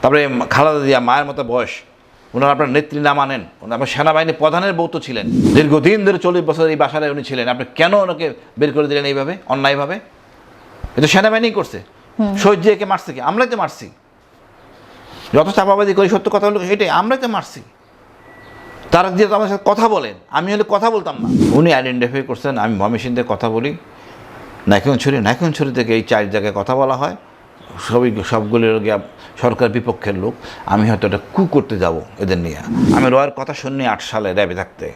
তারপরে খালাদা জিয়া মায়ের মতো বয়স ওনারা আপনার নেত্রী না মানেন। ওনার আপনার সেনাবাহিনী প্রধানের বউ তো ছিলেন। দীর্ঘদিন ধরে চল্লিশ বছর এই বাসায় উনি ছিলেন। আপনি কেন ওনাকে বের করে দিলেন এইভাবে অন্যায়ভাবে? এটা সেনাবাহিনী করছে। শহীদ জিয়াকে মারছে কি? আমরাই তো মারছি। যত চাপাবাজি করি সত্য কথা বলে এটাই আমরাই তো মারছি। তারা দিয়ে তো আমার সাথে কথা বলেন আমি হলে কথা বলতাম না। উনি আইডেন্টিফাই করছেন আমি ময়মনসিংহ থেকে কথা বলি। নাইকনছড়ি নাইকনছড়ি থেকে এই চার জায়গায় কথা বলা হয়। সবই সবগুলোর সরকার বিপক্ষের লোক আমি হয়তো এটা কু করতে যাব এদের নিয়ে। আমি রয়ের কথা শুনি আট সালে র্যাবে থাকতে।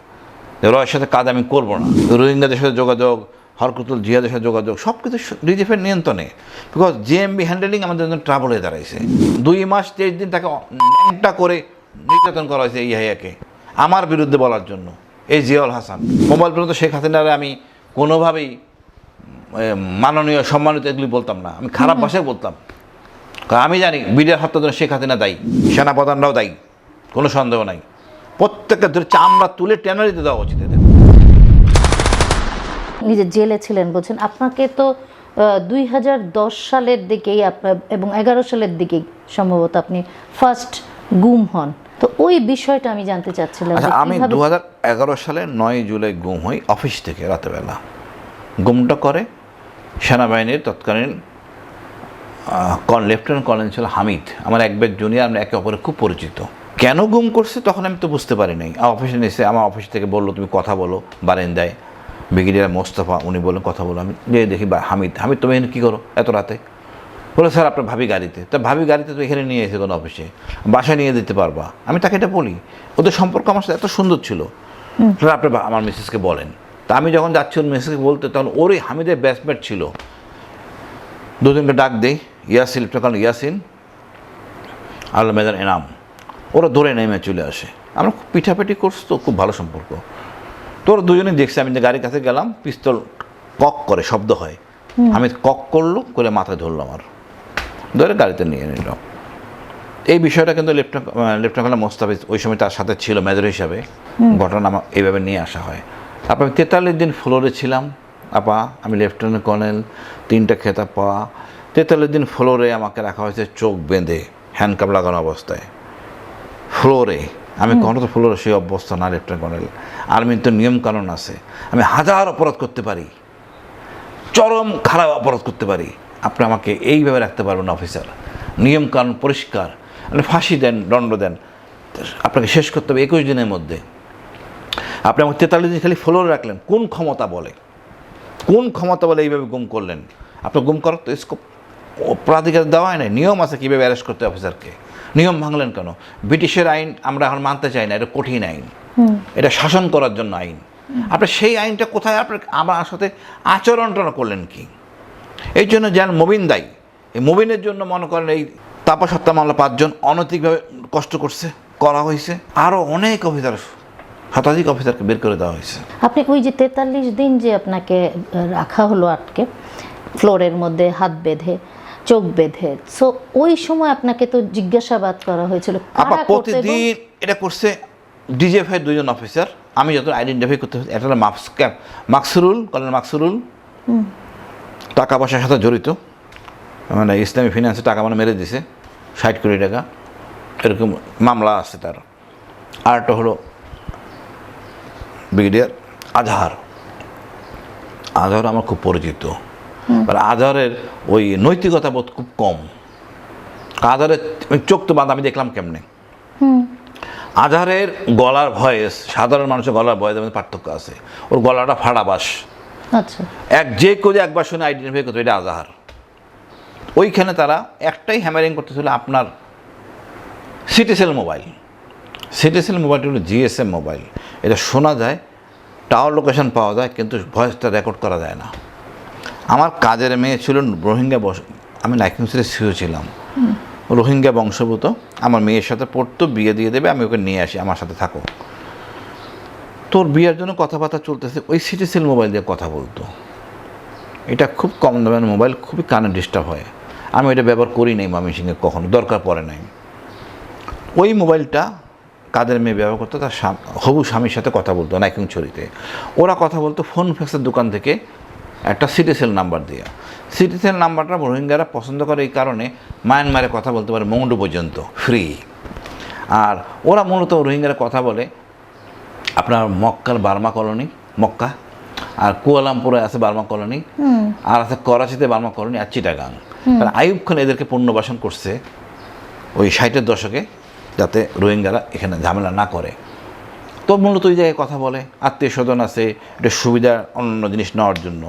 রয়ের সাথে কাজ আমি করব না। রোহিঙ্গাদের সাথে যোগাযোগ হরকতুল জিয়াদের সাথে যোগাযোগ সব কিছু রিজিফের নিয়ন্ত্রণে। বিকজ জিএমবি হ্যান্ডেলিং আমাদের জন্য ট্রাভেল হয়ে দাঁড়াইছে। দুই মাস তেইশ দিন তাকে ন্যাংটা করে নির্যাতন করা হয়েছে এই হাইয়াকে আমার বিরুদ্ধে বলার জন্য। এই জিয়াউল হাসান। মোবাইল পর্যন্ত শেখ হাসিনারে আমি কোনোভাবেই মাননীয় সম্মানিত এগুলি বলতাম না। আমি খারাপ ভাষায় বলতাম। আমি জানি বিডিআর হত্যার জন্য শেখ হাসিনা দায়ী সেনাপ্রধানরাও দায়ী কোনো সন্দেহ নাই। প্রত্যেকটা ধরে চামড়া তুলে ট্যানারিতে দেওয়া উচিত এদের। নিজে জেলে ছিলেন বলছেন আপনাকে তো দুই হাজার দশ সালের দিকেই আপনার এবং এগারো সালের দিকেই সম্ভবত আপনি ফার্স্ট গুম হন। তো ওই বিষয়টা আমি জানতে চাচ্ছিলাম আচ্ছা যে আমি দু এগারো সালে নয় জুলাই গুম হই অফিস থেকে রাতেবেলা। গুমটা করে সেনাবাহিনীর তৎকালীন লেফটেন্যান্ট কর্নেল ছিল হামিদ আমার এক ব্যাগ জুনিয়র আমরা একে অপরে খুব পরিচিত। কেন গুম করছে তখন আমি তো বুঝতে পারি নাই। আমার অফিসে এসে আমার অফিস থেকে বলল তুমি কথা বলো বারেন্দায়। ব্রিগেডিয়ার মোস্তফা উনি বললেন কথা বলো। আমি যে দেখি বা হামিদ হামিদ তুমি এখানে কী করো এত রাতে? বলে স্যার আপনার ভাবি গাড়িতে। তা ভাবি গাড়িতে তো এখানে নিয়ে এসে কোনো অফিসে। বাসায় নিয়ে দিতে পারবা। আমি তাকে এটা বলি। ওদের সম্পর্ক আমার সাথে এত সুন্দর ছিল। স্যার আপনি আমার মিসেসকে বলেন। তা আমি যখন যাচ্ছি ওর মিসেসকে বলতে তখন ওরই হামিদের ব্যাচমেট ছিল। দুদিনকে ডাক দেই। ইয়াসিন কারণ ইয়াসিন আল্লাহ মেদান এনাম। ওরা ধরে নেমে চলে আসে। আমরা খুব পিঠাপিঠি করছি তো খুব ভালো সম্পর্ক। তো ওরা দুজনেই দেখছে আমি গাড়ির কাছে গেলাম পিস্তল কক করে শব্দ হয়। আমি কক করল করে মাথায় ধরলো আমার। ধরে গাড়িতে নিয়ে নিল। এই বিষয়টা কিন্তু লেফটেন্ট কর্নেল মোস্তাফিজ ওই সময় তার সাথে ছিল মেজর হিসাবে। ঘটনা আমার এইভাবে নিয়ে আসা হয়। তারপর আমি তেতাল্লিশ দিন ফ্লোরে ছিলাম। আপা আমি লেফটেন্যান্ট কর্নেল তিনটা খেতাব পাওয়া। তেতাল্লিশ দিন ফ্লোরে আমাকে রাখা হয়েছে চোখ বেঁধে হ্যান্ডকাপ লাগানো অবস্থায়। ফ্লোরে আমি কখনো তো ফ্লোরে সেই অবস্থা না লেফটেন্যান্ট কর্নেল। আর্মির তো নিয়মকানুন আছে। আমি হাজার অপরাধ করতে পারি। চরম খারাপ অপরাধ করতে পারি। আপনি আমাকে এইভাবে রাখতে পারবেন অফিসার নিয়মকানুন পরিষ্কার। আপনি ফাঁসি দেন দণ্ড দেন। আপনাকে শেষ করতে হবে একুশ দিনের মধ্যে। আপনি আমাকে তেতাল্লিশ দিন খালি ফ্লোরে রাখলেন। কোন ক্ষমতা বলে? কোন ক্ষমতা বলে এইভাবে গুম করলেন? আপনার গুম করার তো স্কোপ অপরাধিকার দেওয়া হয় না নিয়ম আছে কীভাবে অ্যারেস্ট করতে অফিসারকে নিয়ম ভাঙলেন কেন? ব্রিটিশের আইন আমরা এখন মানতে চাই না এটা কঠিন আইন। এটা শাসন করার জন্য আইন। আপনি সেই আইনটা কোথায় আপনার আমার সাথে আচরণটা করলেন কি? এই জন্য যেন মবিন দায়ী। এই মবিনের জন্য মনে করেন এই তাপস হত্যা মামলা পাঁচজন অনৈতিকভাবে কষ্ট করছে করা হয়েছে। আরও অনেক অফিসার শতাধিক অফিসারকে বের করে দেওয়া হয়েছে। আপনি ওই যে তেতাল্লিশ দিন যে আপনাকে রাখা হলো আটকে ফ্লোরের মধ্যে হাত বেঁধে চোখ বেঁধে। সো ওই সময় আপনাকে তো জিজ্ঞাসাবাদ করা হয়েছিল আপা প্রতিদিন এটা করছে ডিজিএফআই দুজন অফিসার আমি যত আইডেন্টিফাই করতে একটা হলো মাক্স মাকসুরুল কলেন মাকসুরুল। টাকা পয়সার সাথে জড়িত। মানে ইসলামী ফিনান্সে টাকা মানে মেরে দিছে ষাট কোটি টাকা। এরকম মামলা আছে তার। আরেকটা হলো ব্রিগেডিয়ার আজহার। আজহার আমার খুব পরিচিত। মানে আজহারের ওই নৈতিকতা বোধ খুব কম। আজহারের চোখ তো বাঁধা আমি দেখলাম কেমনে? আজহারের গলার ভয়েস সাধারণ মানুষের গলার ভয়েসের মধ্যে পার্থক্য আছে। ওর গলাটা ফাড়া বাস আচ্ছা। এক যে করে একবার শুনে আইডেন্টিফাই করতো এটা আজাহার। ওইখানে তারা একটাই হ্যামারিং করতেছিল আপনার সিটিসেল মোবাইল সিটিসেল মোবাইলটি হলো জিএসএম মোবাইল এটা শোনা যায় টাওয়ার লোকেশন পাওয়া যায় কিন্তু ভয়েসটা রেকর্ড করা যায় না। আমার কাজের মেয়ে ছিল রোহিঙ্গা বস, আমি লাইসেন্সের সিও ছিলাম। রোহিঙ্গা বংশভূত আমার মেয়ের সাথে পড়তো, বিয়ে দিয়ে দেবে, আমি ওকে নিয়ে আসি, আমার সাথে থাকো। তোর বিয়ের জন্য কথাবার্তা চলতেছে, ওই সিটিসেল মোবাইল দিয়ে কথা বলতো। এটা খুব কম দামের মোবাইল, খুবই কানে ডিস্টার্ব হয়। আমি এটা ব্যবহার করি নাই ময়মনসিংহে কখনো, দরকার পড়ে নাই। ওই মোবাইলটা কাদের মেয়ে ব্যবহার করতো, তার হবু স্বামীর সাথে কথা বলতো, নাইকিং ছড়িতে। ওরা কথা বলতো, ফোন ফ্যাক্সের দোকান থেকে একটা সিটিসেল নাম্বার দিয়ে। সিটিসেল নাম্বারটা রোহিঙ্গারা পছন্দ করে এই কারণে মায়ানমারে কথা বলতে পারে মংডু পর্যন্ত ফ্রি আর ওরা মূলত রোহিঙ্গারা কথা বলে আপনার মক্কার বার্মা কলোনি মক্কা আর কুয়ালামপুরে আছে বার্মা কলোনি আর আছে করাচিতে বার্মা কলোনি আর চিটাগাং। কারণ আইয়ুব খান এদেরকে পুনর্বাসন করছে ওই ষাটের দশকে যাতে রোহিঙ্গারা এখানে ঝামেলা না করে। তো মূলত ওই জায়গায় কথা বলে আত্মীয় স্বজন আছে এটা সুবিধা অন্য জিনিস নেওয়ার জন্য।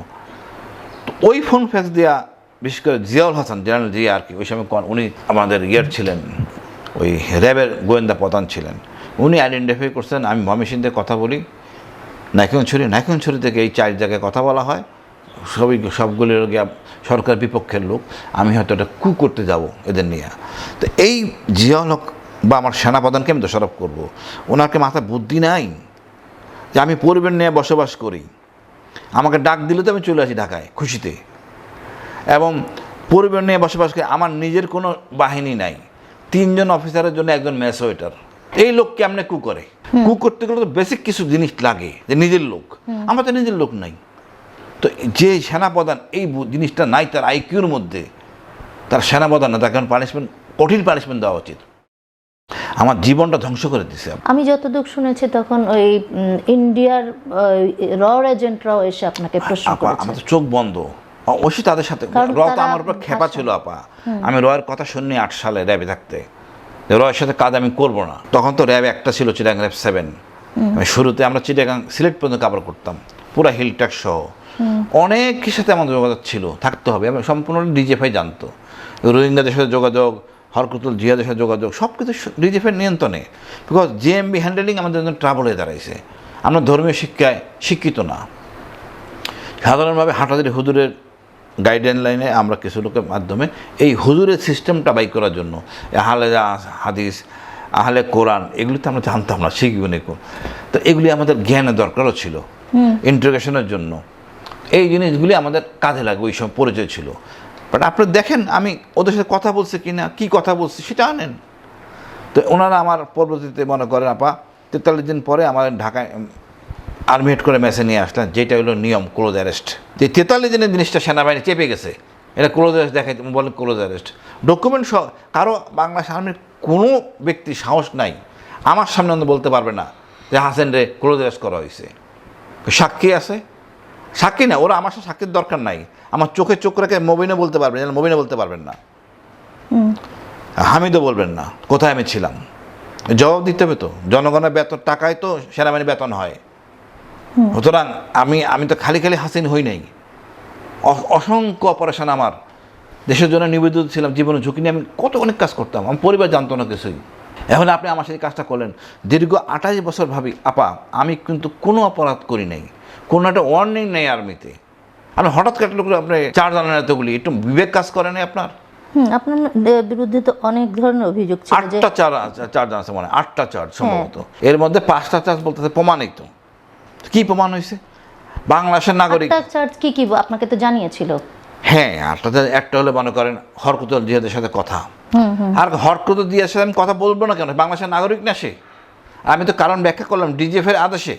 ওই ফোন ফ্যাক্স দেওয়া বিশেষ করে জিয়াউল হাসান, জেনারেল জিয়া আর কি, ওই সময় কোন- উনি আমাদের ইয়ের ছিলেন, ওই র্যাবের গোয়েন্দা প্রধান ছিলেন। উনি আইডেন্টিফাই করছেন, আমি ময়মনসিংহে কথা বলি। নাইকনছড়ি নাইকনছড়ি থেকে এই চার জায়গায় কথা বলা হয়। সবই সবগুলির সরকার বিপক্ষের লোক, আমি হয়তো এটা কু করতে যাব এদের নিয়ে। তো এই জিয়াউল হক বা আমার সেনাপ্রধানকে আমি দোষারোপ করব। ওনাকে মাথায় বুদ্ধি নাই? যে আমি পরিবার নিয়ে বসবাস করি। আমাকে ডাক দিলে তো আমি চলে আসি ঢাকায় খুশিতে। এবং পরিবার নিয়ে বসবাস করে আমার নিজের কোনো বাহিনী নাই। তিনজন অফিসারের জন্য একজন ম্যাস ওয়েটার। এই লোক কেমনে কু করে? কু করতে গেলে তো বেসিক কিছু জিনিস লাগে যে নিজের লোক। আমার তো নিজের লোক নাই। তো যে সেনাপ্রধান এই জিনিসটা নাই তার আইকিউর মধ্যে তার সেনাপ্রধান না তাকে পানিশমেন্ট কঠিন পানিশমেন্ট দেওয়া উচিত। আমার জীবনটা ধ্বংস করে দিছে। আমি যতদূর শুনেছি তখন ওই ইন্ডিয়ার র এজেন্টরাও এসে আপনাকে প্রশ্ন করেছে। আমার তো চোখ বন্ধ। অবশ্যই তাদের সাথে র তো আমার উপর খেপা ছিল আপা। আমি রয়ের কথা শুনি আট সালে র্যাবে থাকতে। রয়ের সাথে কাজ আমি করব না। তখন তো র্যাব একটা ছিল চিটাগাং র্যাব সেভেন। শুরুতে আমরা চিটাগাং সিলেট পর্যন্ত কাভার করতাম। পুরো হিলট্যাক সহ। অনেকের সাথে আমাদের যোগাযোগ ছিল থাকতে হবে। এবং সম্পূর্ণ ডিজেফাই জানতো। রোহিঙ্গাদের সাথে যোগাযোগ হরকুতুল জিয়াদের সাথে যোগাযোগ সব কিছু ডিজেফাই নিয়ন্ত্রণে। বিকজ জিএমবি হ্যান্ডেলিং আমাদের জন্য ট্রাবল হয়ে দাঁড়াইছে। আমরা ধর্মীয় শিক্ষায় শিক্ষিত না। সাধারণভাবে হাটাজারি হুজুরের গাইডলাইন লাইনে আমরা কিছু লোকের মাধ্যমে এই হুজুরের সিস্টেমটা বাই করার জন্য আহলে হাদিস আহলে কোরআন এগুলি তো আমরা জানতাম না শিখব নিকো তো এগুলি আমাদের জ্ঞানের দরকারও ছিল। ইন্টারগ্রেশনের জন্য। এই জিনিসগুলি আমাদের কাজে লাগবে ওই সময় পরিচয় ছিল। বাট আপনি দেখেন, আমি ওদের সাথে কথা বলছি কি না কী কথা বলছি সেটা আনেন। তো ওনারা আমার পরবর্তীতে মনে করেন, আপা, তেতাল্লিশ দিন পরে আমার ঢাকায় আর্মি হেড করে মেসে নিয়ে আসলেন, যেটা হলো নিয়ম ক্লোজ অ্যারেস্ট যে তেতাল্লিশ দিনের জিনিসটা সেনাবাহিনী চেপে গেছে। এটা ক্লোজ অ্যারেস্ট দেখাই বলেন ক্লোজ অ্যারেস্ট ডকুমেন্ট সহ, কারও বাংলাদেশ আর্মির কোনো ব্যক্তি সাহস নাই। আমার সামনে বলতে পারবে না যে হাসেন রে ক্লোজ অ্যারেস্ট করা হয়েছে। সাক্ষী আছে সাক্ষী না ওরা আমার সাথে সাক্ষীর দরকার নাই। আমার চোখে চোখ রেখে মোবিনে বলতে পারবেন যেন মোবিনে বলতে পারবেন না। হামিদও বলবেন না কোথায় আমি ছিলাম? জবাব দিতে হবে তো জনগণের বেতন টাকায় তো সেনাবাহিনী বেতন হয়। সুতরাং আমি আমি তো খালি খালি হাসিন হই নাই। অসংখ্য অপারেশন আমার। দেশের জন্য নিবেদিত ছিলাম জীবনে ঝুঁকি নিয়ে আমি কত অনেক কাজ করতাম আমার পরিবার জানতো না কিছুই। এখন আপনি আমার সাথে কাজটা করলেন। দীর্ঘ আঠাশ বছর ভাবি আপা আমি কিন্তু কোনো অপরাধ করি নাই। কোনো একটা ওয়ার্নিং নেই আর্মিতে আপনি হঠাৎ কাটলে করে আপনি চার জানেন এতগুলি একটু বিবেক কাজ করে নাই আপনার? আপনার বিরুদ্ধে তো অনেক ধরনের অভিযোগ ছিল আটটা চার চার্জ আছে মানে আটটা চার্জ সম্ভবত। এর মধ্যে পাঁচটা চার্জ বলতেছে প্রমাণিত। কি প্রমাণ হয়েছে? বাংলাদেশের নাগরিক চার্জ কি কি আপনাকে তো জানিয়েছিল। হ্যাঁ আটটাতে একটা হলে মনে করেন হরকুতুল জিহাদের সাথে কথা। আর হরকুতুল জিহাদের সাথে আমি কথা বলব না কেন? বাংলাদেশের নাগরিক না সে। আমি তো কারণ ব্যাখ্যা করলাম ডিজিএফের আদেশে।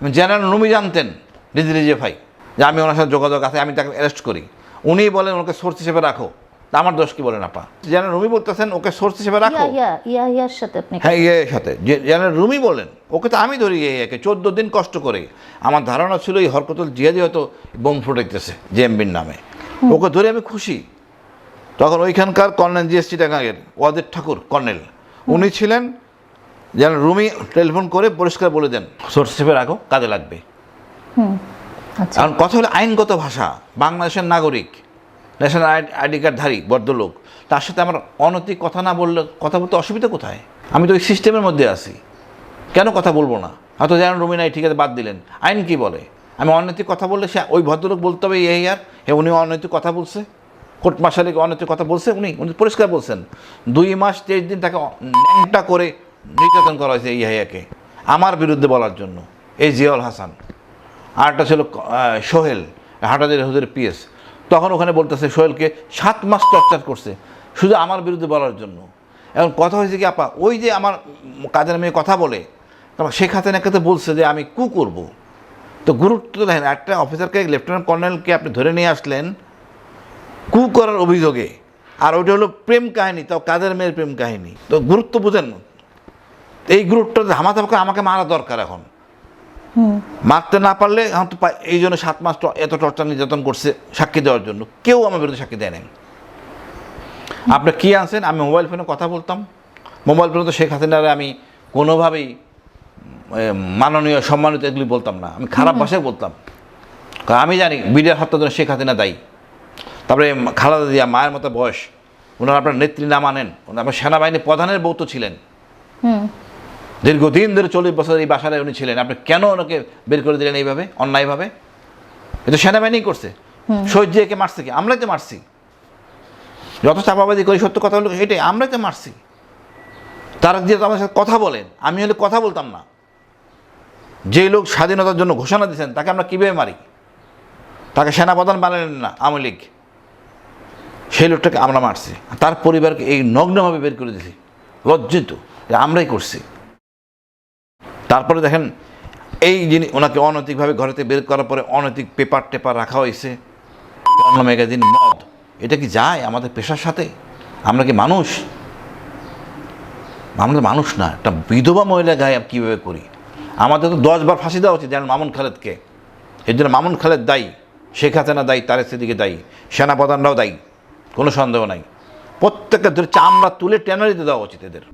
জেনারেল রুমি জানতেন। ডিজি ভাই যে আমি ওনার সাথে যোগাযোগ আছে আমি তাকে অ্যারেস্ট করি। উনি বলেন ওকে সোর্স হিসেবে রাখো। তা আমার দোষ কি বলেন আপা? জেনারেল রুমি বলতেছেন ওকে সোর্স হিসেবে রাখো। ইয়ার সাথে আপনি হ্যাঁ ইয়ে সাথে। যে- জেনারেল রুমি বলেন ওকে তো আমি ধরি একে চোদ্দ দিন কষ্ট করে। আমার ধারণা ছিল এই হরকতুল জিয়াদি হয়তো বোম ফুটাইতেছে জেএমবির নামে। ওকে ধরে আমি খুশি। তখন ওইখানকার কর্নেল জিএসটি টাঙ্গাগের ওয়াদের ঠাকুর কর্নেল উনি ছিলেন যেন রুমি টেলিফোন করে পরিষ্কার বলে দেন সোর্স হিসেবে রাখো কাজে লাগবে। কারণ কথা হলো আইনগত ভাষা, বাংলাদেশের নাগরিক ন্যাশনাল আইডি কার্ডধারী বদ্ধলোক তার সাথে আমার অনৈতিক কথা না বললে কথা বলতে অসুবিধা কোথায়? আমি তো ওই সিস্টেমের মধ্যে আছি। কেন কথা বলব না? হয়তো যেন রুমি নাই ঠিক আছে, বাদ দিলেন। আইন কি বলে? আমি অনৈতিক কথা বললে সে ওই ভদ্রলোক বলতে হবে, এই আর হে উনি অনৈতিক কথা বলছে। কোর্ট মার্শালে অনৈতিক কথা বলছে উনি উনি পরিষ্কার বলছেন। দুই মাস তেইশ দিন তাকে ন্যাংটা করে নির্যাতন করা হয়েছে এই আমার বিরুদ্ধে বলার জন্য। এই জিয়াউল হাসান আরেকটা ছিল সোহেল, হাটাদের হুজুর পিএস। তখন ওখানে বলতেছে সোহেলকে, সাত মাস টর্চার করছে, শুধু আমার বিরুদ্ধে বলার জন্য। এখন কথা হয়েছে কি, আপা, ওই যে আমার কাজের মেয়ে কথা বলে তখন শেখ হাসিনাকে তো বলছে যে আমি কু করব। তো গুরুত্ব দেখেন, একটা অফিসারকে লেফটেন্যান্ট কর্নেলকে আপনি ধরে নিয়ে আসলেন, কু করার অভিযোগে। আর ওইটা হলো প্রেম কাহিনী, তাও কাদের মেয়ের প্রেম কাহিনী। তো গুরুত্ব বুঝেন, এই গুরুত্বটা করে আমাকে মারা দরকার এখন। মারতে না পারলে এখন তো পা- এই জন্য সাত মাস এত টর্চার নির্যাতন করছে সাক্ষী দেওয়ার জন্য। কেউ আমার বিরুদ্ধে সাক্ষী দেয় নাই। আপনি কী আনছেন? আমি মোবাইল ফোনে কথা বলতাম। মোবাইল ফোনে তো শেখ হাসিনারে আমি কোনোভাবেই মাননীয় সম্মানিত এগুলি বলতাম না। আমি খারাপ ভাষায় বলতাম। কারণ আমি জানি বিডিআর হত্যার জন্য শেখ হাসিনা দায়ী। তারপরে খালাদা জিয়া মায়ের মতো বয়স। ওনারা আপনার নেত্রী না মানেন। ওনার আপনার সেনাবাহিনী প্রধানের বউ তো ছিলেন। দীর্ঘদিন ধরে চল্লিশ বছর এই বাসায় উনি ছিলেন। আপনি কেন ওনাকে বের করে দিলেন এইভাবে অন্যায়ভাবে? এ তো সেনাবাহিনী করছে। জিয়াকে মারছে কি? আমরাই তো মারছি। যত চাপাবাদি করি সত্য কথা বলে এটাই আমরাই তো মারছি। তারা দিয়ে তো আমার সাথে কথা বলেন। আমি হলে কথা বলতাম না। যে লোক স্বাধীনতার জন্য ঘোষণা দিয়েছেন তাকে আমরা কীভাবে মারি? তাকে সেনাপ্রধান বানালেন না আওয়ামী লীগ। সেই লোকটাকে আমরা মারছি। তার পরিবারকে এই নগ্নভাবে বের করে দিয়েছি। লজ্জিত আমরাই করছি। তারপরে দেখেন, এই জিনিস ওনাকে অনৈতিকভাবে ঘরেতে বের করার পরে অনৈতিক পেপার টেপার রাখা হয়েছে। অন্য ম্যাগাজিন, মদ। এটা কি যায় আমাদের পেশার সাথে? আমরা কি মানুষ? আমরা মানুষ না, একটা বিধবা মহিলা গায়ে কীভাবে করি? আমাদের তো দশবার ফাঁসি দেওয়া উচিত যেন মামুন খালেদকে। এর জন্য মামুন খালেদ দায়ী, শেখ হাসিনা দায়ী, তারেক সিদ্দিকে দায়ী, সেনাপ্রধানরাও দায়ী, কোনো সন্দেহ নাই। প্রত্যেকটা ধরে চামড়া তুলে টেনারিতে দেওয়া উচিত এদের।